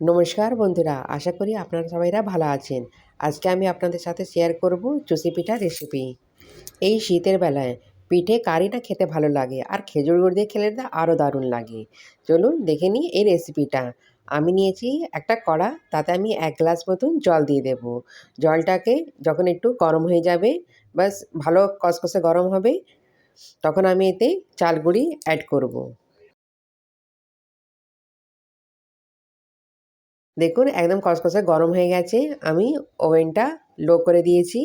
নমস্কার বন্ধুরা, আশা করি আপনারা সবাইরা ভালো আছেন। আজকে আমি আপনাদের সাথে শেয়ার করব চুষি পিঠা রেসিপি এই শীতের বেলায় পিঠে কারি না খেতে ভালো লাগে, আর খেজুর গুড় দিয়ে খেলে আরও দারুণ লাগে। চলুন দেখে নিই এই রেসিপিটা আমি নিয়েছি একটা কড়া, তাতে আমি এক গ্লাস মতন জল দিয়ে দেব। জলটাকে যখন একটু গরম হয়ে যাবে বাস ভালো কষকষে গরম হবে, তখন আমি এতে চালগুড়ি অ্যাড করব। দেখুন, একদম কষকষে গরম হয়ে গেছে। আমি ওভেনটা লো করে দিয়েছি।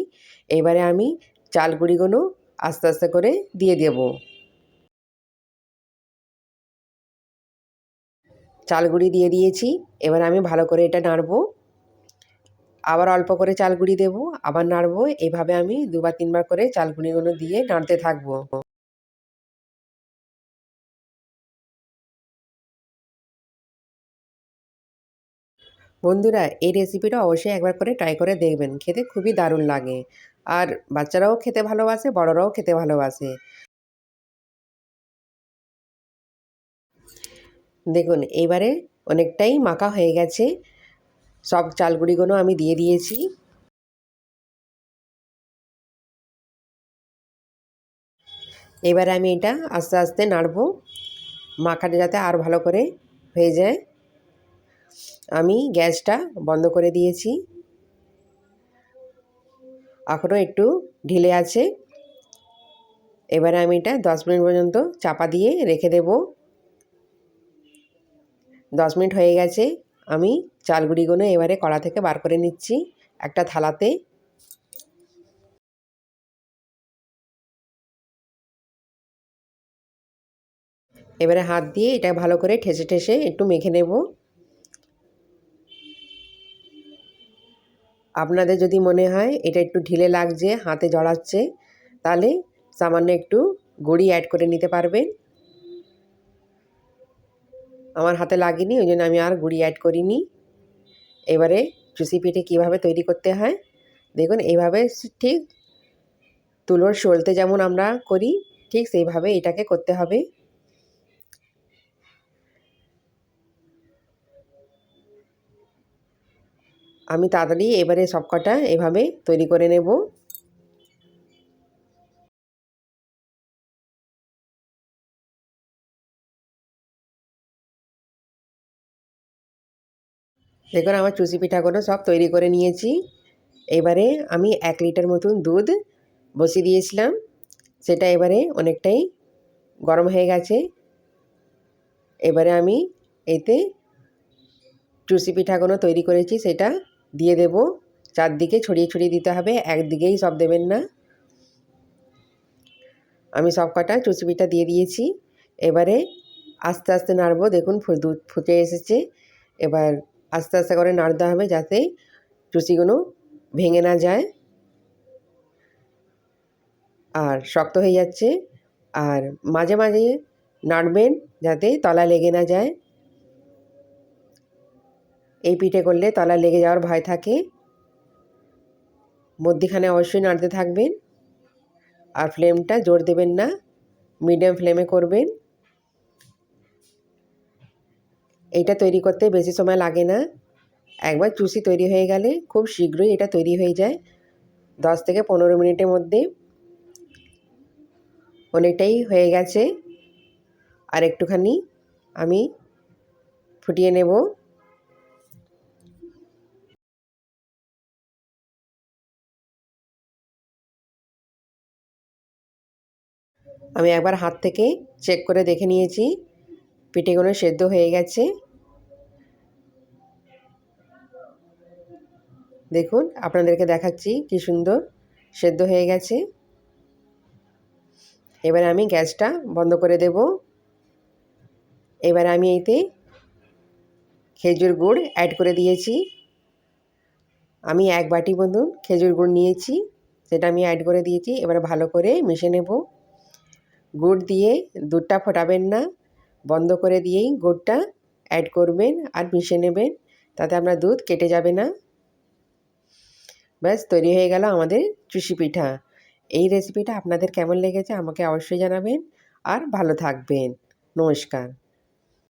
এবারে আমি চাল গুঁড়িগুলো আস্তে আস্তে করে দিয়ে দেব। চালগুড়ি দিয়ে দিয়েছি। এবার আমি ভালো করে এটা নাড়বো। আবার অল্প করে চালগুড়ি দেবো, আবার নাড়বো। এইভাবে আমি দুবার তিনবার করে চালগুড়িগুলো দিয়ে নাড়তে থাকব। বন্ধুরা, এই রেসিপিটা অবশ্যই একবার করে ট্রাই করে দেখবেন। খেতে খুবই দারুণ লাগে। আর বাচ্চারাও খেতে ভালোবাসে, বড়রাও খেতে ভালোবাসে। দেখুন, এবারে অনেকটাই মাখা হয়ে গেছে। সব চালগুড়িগুলো আমি দিয়ে দিয়েছি। এবারে আমি এটা আস্তে আস্তে নাড়বো। মাখাটা যাতে আর ভালো করে হয়ে যায়। আমি গ্যাসটা বন্ধ করে দিয়েছি। এখনও একটু ঢিলে আছে। এবারে আমি এটা দশ মিনিট পর্যন্ত চাপা দিয়ে রেখে দেব। দশ মিনিট হয়ে গেছে। আমি চালগুড়িগুলো এবারে কড়া থেকে বার করে নিচ্ছি একটা থালাতে। এবারে হাত দিয়ে এটা ভালো করে ঠেসে ঠেসে একটু মেখে নেব। আপনাদের যদি মনে হয় এটা একটু ঢিলে লাগছে, হাতে জড়াচ্ছে, তাহলে সামান্য একটু গুঁড়ি অ্যাড করে নিতে পারবেন। আমার হাতে লাগেনি, ওই জন্য আমি আর গুড়ি অ্যাড করিনি। এবারে চুষি পিঠে কীভাবে তৈরি করতে হয়, দেখুন এইভাবে ঠিক তুলোর সলতে যেমন আমরা করি, ঠিক সেইভাবে এটাকে করতে হবে। আমি তাড়াতাড়ি এবারে সবকটা এভাবে তৈরি করে নেব। দেখুন, আমার চুষি পিঠাগুলো সব তৈরি করে নিয়েছি। এবারে আমি এক লিটার মতন দুধ বসিয়ে দিয়েছিলাম। সেটা এবারে অনেকটাই গরম হয়ে গেছে। এবারে আমি এতে চুষি পিঠাগুলো তৈরি করেছি, সেটা দিয়ে দেব। চারদিকে ছড়িয়ে ছড়িয়ে দিতে হবে, একদিকেই সব দেবেন না। আমি সব কটা চুচি পিঠা দিয়ে দিয়েছি। এবারে আস্তে আস্তে নাড়বো, দেখুন দুধ ফুটে এসেছে। এবার আস্তে আস্তে করে নাড়তে হবে যাতে চুচিগুলো ভেঙে না যায়। আর শক্ত হয়ে যাচ্ছে। আর মাঝে মাঝে নাড়বেন যাতে তলা লেগে না যায়। এই পিঠে করলে তলা লেগে যাওয়ার ভয় থাকে। মধ্যিখানে অবশ্যই নাড়তে থাকবেন। আর ফ্লেমটা জোর দেবেন না। মিডিয়াম ফ্লেমে করবেন। এইটা তৈরি করতে বেশি সময় লাগে না। একবার চুষি তৈরি হয়ে গেলে খুব শীঘ্রই এটা তৈরি হয়ে যায়। দশ থেকে পনেরো মিনিটের মধ্যে। অনেকটাই হয়ে গেছে। আর একটুখানি আমি ফুটিয়ে নেব। আমি একবার হাত থেকে চেক করে দেখে নিয়েছি। পিঠেগুলো সেদ্ধ হয়ে গেছে। দেখুন, আপনাদেরকে দেখাচ্ছি কি সুন্দর সেদ্ধ হয়ে গেছে। এবার আমি গ্যাসটা বন্ধ করে দেব। এবার আমি এতে খেজুর গুড় অ্যাড করে দিয়েছি। আমি এক বাটি মতন খেজুর গুড় নিয়েছি, সেটা আমি অ্যাড করে দিয়েছি। এবার ভালো করে মিশে নেব। গুড় দিয়ে দুধটা ফোটাবেন না। বন্ধ করে দিয়েই গুড়টা অ্যাড করবেন আর মিশে নেবেন। তাতে আপনার দুধ কেটে যাবে না। ব্যাস, তৈরি হয়ে গেল আমাদের চুষি পিঠা। এই রেসিপিটা আপনাদের কেমন লেগেছে আমাকে অবশ্যই জানাবেন। আর ভালো থাকবেন। নমস্কার।